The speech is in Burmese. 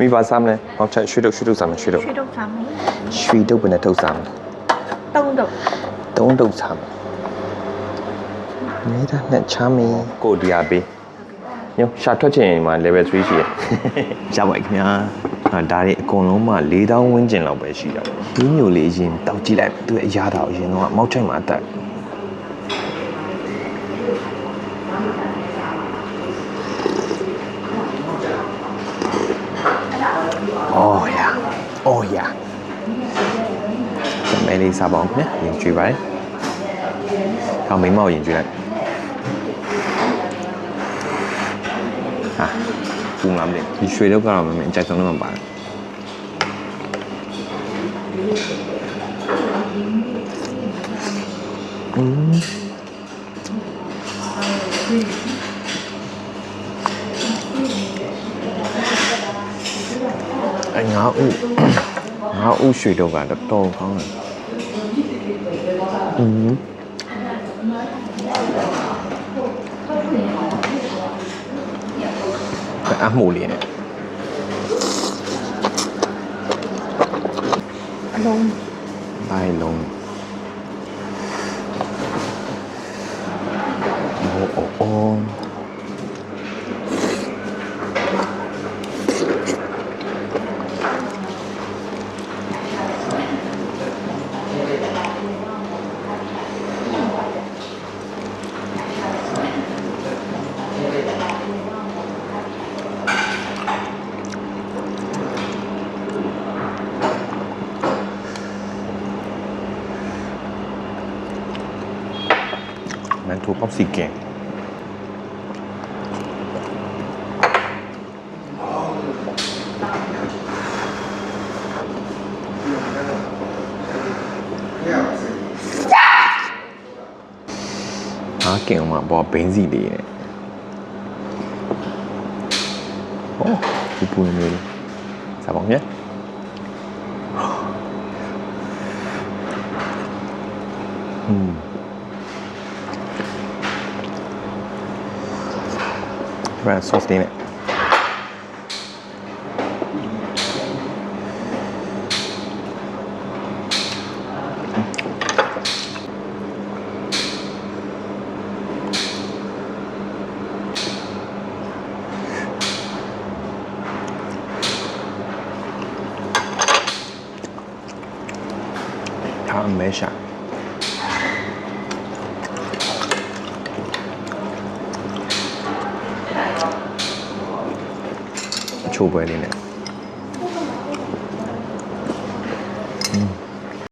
မိပါစားမလဲဟောက်ချက်ရွှေတုပ်ရွှေတုပ်စားမယ်ရွှေတုပ်ရွှေတုပ်စားမယ်ရွှေတုပ်ဘယ်နဲ့ထုတ်စားမလဲတုံးတုပ်သုံးတုပ်စားမယ်မိသားနဲ့ချမ်းမီကိုဒီယာပေးညရှာထွက်ချင်မှာ level 3ရှိရရပါခင်ဗျာအာဒါတွေအကုန်လုံးမှ4000ဝန်းကျင်လောက်ပဲရှိတာဒီမျိုးလေးရင်တောက်ကြည့်လိုက်သူအရာတော်အရင်တော့မောက်ချိုင်မှာအတက်အော်ယာအော်ယာ မဲလေးစားပါအောင်ခင်ဗျာရင်ကျွေးပါတယ်။ကောင်းမိမောက်ရင်ကျွေးလိုက်။ဟာပူငါမလေးဒီရွှေတော့ကတော့မင်းအကြိုက်ဆုံးတော့မပါတယ်။อืมအငါဥငါဥရွှေတော့ကတော့တော်ကောင်းတယ်။ อืมอะหมูเลยเนี่ยลงไล่ลง โอ้โอ้ มันถูกป๊อปซี่เก่งအားเก่งမှာပေါ်ဘင်းစီလေးနဲ့โอ้ဒီပူနေလေးစားပါဦးမြတ်อืม เป็นสูต没ส 出不来的。